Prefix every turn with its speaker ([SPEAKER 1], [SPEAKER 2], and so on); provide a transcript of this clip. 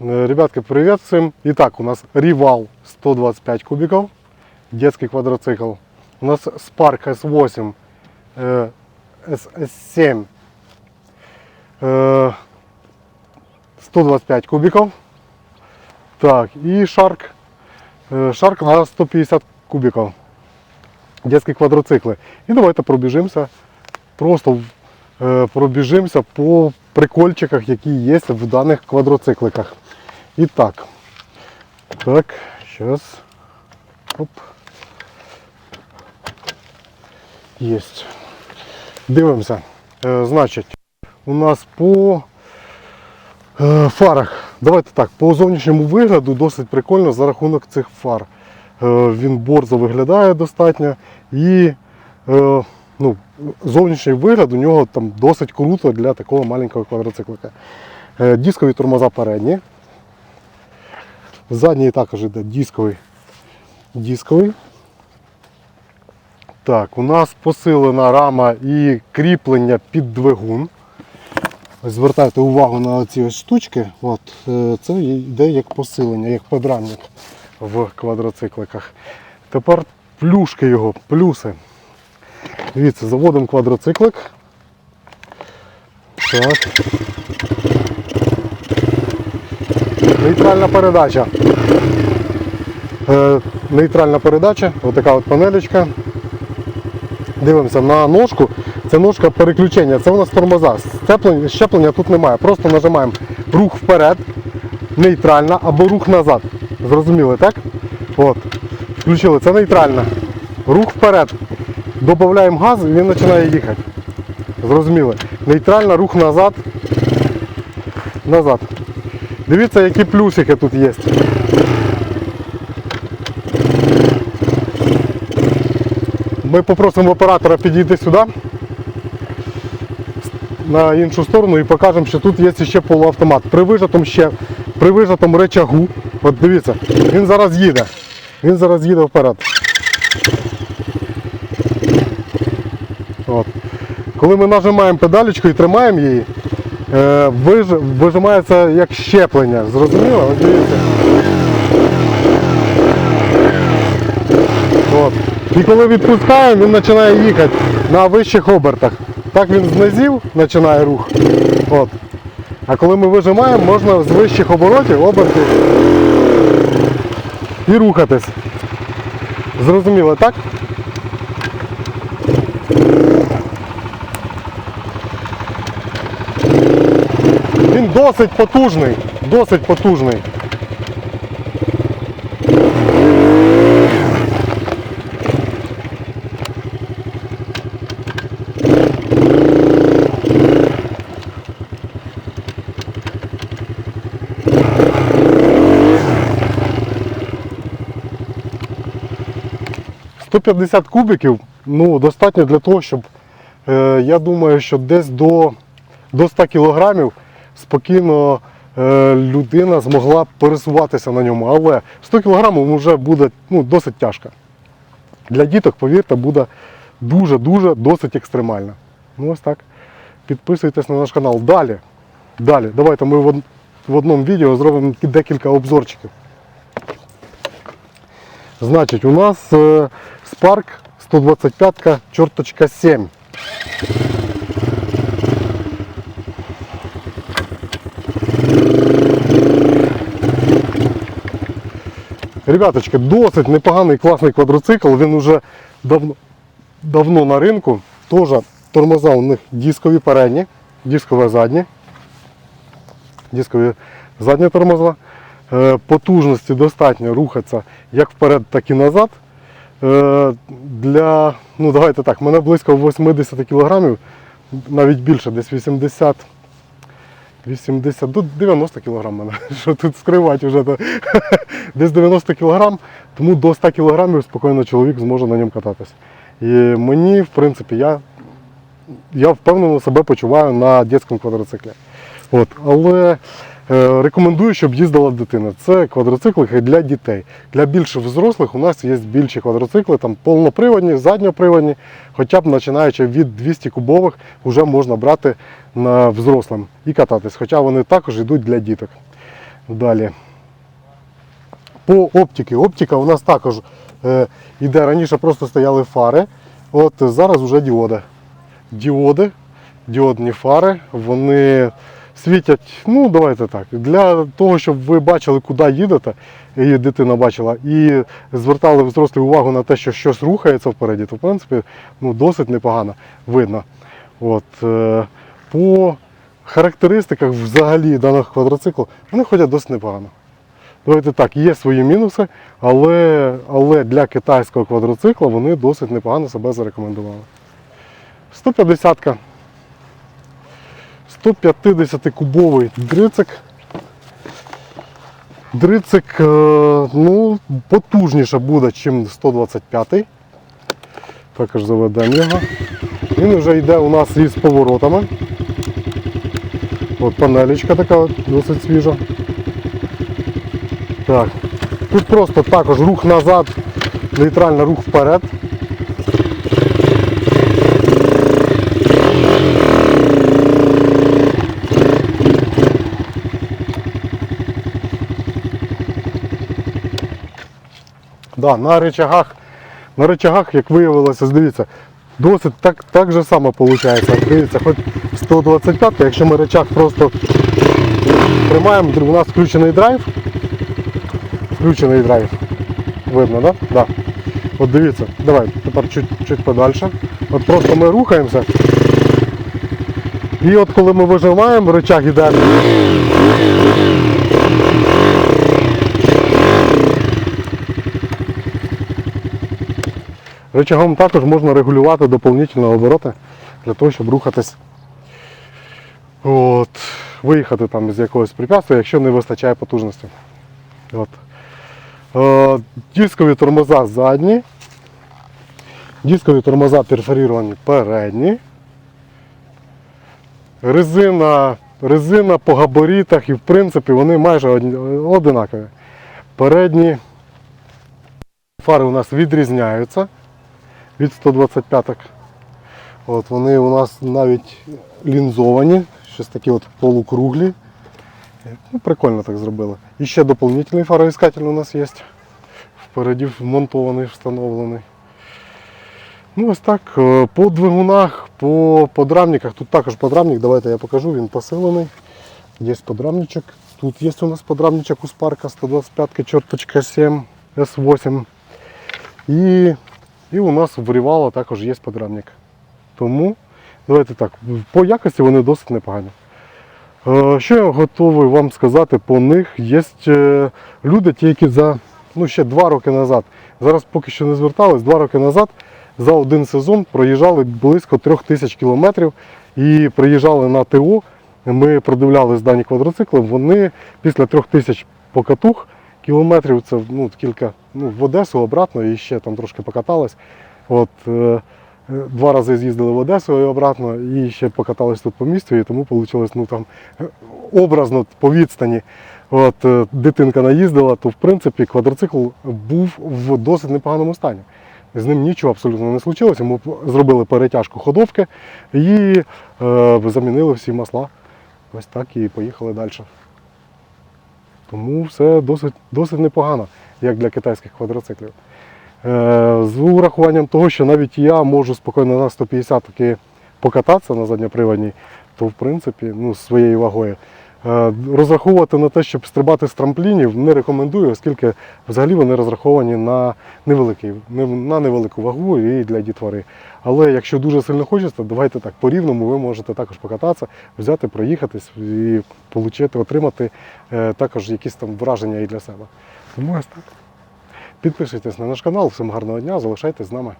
[SPEAKER 1] Э, Ребятки, привет всем. Итак, у нас Rival 125 кубиков, детский квадроцикл. У нас Spark S8, э, SS7, э, 125 кубиков. Так, и Shark, э, Shark на 150 кубиков. Детські квадроцикли. І давайте пробіжимося, просто е, пробіжимося по прикольчиках, які є в даних квадроцикликах. І так. Так, зараз. Оп. Єсть. Дивимося. Е, значить, у нас по е, фарах. Давайте так, по зовнішньому вигляду досить прикольно за рахунок цих фар. Е, він борзо виглядає достатньо і ну, зовнішній вигляд у нього там досить круто для такого маленького квадроциклика. Е, Дискові тормоза передні. Задній також йде дисковий. дисковий. Так, у нас посилена рама і кріплення під двигун. Звертайте увагу на ці ось штучки. От, е, це йде як посилення, як подрамник в квадроцикликах. Тепер плюшки його, плюси. Дивіться, заводимо квадроциклик. Так. Нейтральна передача. Е, нейтральна передача, отака от панелечка. Дивимося на ножку. Це ножка переключення, це у нас тормоза. Щеплення, щеплення тут немає. Просто нажимаємо рух вперед, нейтральна або рух назад. Зрозуміли, так? От. Включили, це нейтральна. Рух вперед. Додаємо газ і він починає їхати. Зрозуміли. Нейтральна, рух назад. Назад. Дивіться, які плюсики тут є. Ми попросимо оператора підійти сюди на іншу сторону і покажемо, що тут є ще полуавтомат. При вижатому ще при вижатому речагу. От дивіться, він зараз їде. Він зараз їде вперед. От. Коли ми нажимаємо педалечку і тримаємо її, е, виж- вижимається як щеплення. Зрозуміло? От. От. І коли відпускаємо, він починає їхати на вищих обертах. Так він з низів починає рух. От. А коли ми вижимаємо, можна з вищих оборотів, обертів і рухатись. Зрозуміло, так? Він досить потужний, досить потужний. – 150 кубиків ну, достатньо для того, щоб е, я думаю, що десь до, до 100 кілограмів спокійно е, людина змогла пересуватися на ньому. Але 100 кілограмів вже буде ну, досить тяжко. Для діток, повірте, буде дуже-дуже досить екстремально. Ну ось так. Підписуйтесь на наш канал. Далі. Далі. Давайте ми в одному відео зробимо декілька обзорчиків. Значить, у нас е, Spark 125 чорточка 7. Ребяточки, досить непоганий класний квадроцикл, він уже давно, давно на ринку. Теж тормоза у них дискові передні, дискові задні. Дискові задні тормоза. Е, Потужності достатньо рухатися як вперед, так і назад. Е, Для, ну давайте так, мене близько 80 кг, навіть більше, десь 80. 80, до 90 кг мене, що тут скривати вже. то. Десь 90 кг, тому до 100 кг спокійно чоловік зможе на ньому кататися. І мені, в принципі, я, я впевнено себе почуваю на дитячому квадроциклі. От, але рекомендую, щоб їздила дитина. Це квадроцикли для дітей. Для більш взрослих у нас є більші квадроцикли, там повноприводні, задньоприводні, хоча б починаючи від 200 кубових, вже можна брати на взрослим і кататись. Хоча вони також йдуть для діток. Далі. По оптиці. Оптика у нас також е, іде. Раніше просто стояли фари. От зараз вже діоди. Діоди, діодні фари, вони світять, ну давайте так, для того, щоб ви бачили, куди їдете, і дитина бачила, і звертали взрослі увагу на те, що щось рухається впереді, то в принципі ну, досить непогано видно. От, е, по характеристиках взагалі даного квадроциклу вони ходять досить непогано. Давайте так, є свої мінуси, але, але для китайського квадроцикла вони досить непогано себе зарекомендували. 150-ка. 150-кубовий дрицик. Дрицик е, ну, потужніше буде, ніж 125-й. Також заведемо його. Він вже йде у нас із поворотами. От панелечка така досить свіжа. Так. Тут просто також рух назад, нейтрально рух вперед. Да, на рычагах, на рычагах, як виявилося, дивіться, досить так, так же само виходить. Дивіться, хоч 125, якщо ми рычаг просто тримаємо, у нас включений драйв. Включений драйв. Видно, так? Да? Да. От дивіться, давай, тепер чуть, чуть подальше. От просто ми рухаємося. І от коли ми вижимаємо, рычаг іде. Рычагом також можна регулювати доповнительно обороти для того, щоб рухатись. От, виїхати там з якогось препятствия, якщо не вистачає потужності. От. Е, дискові тормоза задні, дискові тормоза перфоріровані передні. Резина, резина по габаритах і в принципі вони майже одинакові. Передні фари у нас відрізняються від 125-ок. От вони у нас навіть лінзовані, щось такі от полукруглі. Ну, прикольно так зробили. І ще доповнительний фароіскатель у нас є. Впереді вмонтований, встановлений. Ну ось так. е, По двигунах, по подрамниках. Тут також подрамник, давайте я покажу, він посилений. Є подрамничок. Тут є у нас подрамничок у Спарка 125 черточка 7 S8. І, і у нас в Рівала також є подрамник. Тому давайте так, по якості вони досить непогані. Е, Що я готовий вам сказати по них? Є е, люди, ті, які за ну, ще два роки назад, зараз поки що не звертались, два роки назад за один сезон проїжджали близько трьох тисяч кілометрів і приїжджали на ТО. Ми продивлялись дані квадроцикли. Вони після трьох тисяч покатух кілометрів, це ну, кілька ну, в Одесу обратно і ще там трошки покатались. От, е, Два рази з'їздили в Одесу і обратно, і ще покатались тут по місту, і тому вийшло ну, там, образно по відстані. От, е, дитинка наїздила, то в принципі квадроцикл був в досить непоганому стані. З ним нічого абсолютно не случилося. Ми зробили перетяжку ходовки і е, замінили всі масла. Ось так і поїхали далі. Тому все досить, досить непогано, як для китайських квадроциклів. Е, з урахуванням того, що навіть я можу спокійно на 150 таки покататися на задньоприводній, то в принципі ну, своєю вагою. Е, Розраховувати на те, щоб стрибати з трамплінів, не рекомендую, оскільки взагалі вони розраховані на, на невелику вагу і для дітвори. Але якщо дуже сильно хочеться, давайте так по рівному ви можете також покататися, взяти, проїхатись і отримати, отримати е, також якісь там враження і для себе. Тому так. Підписуйтесь на наш канал, всім гарного дня, залишайтесь з нами.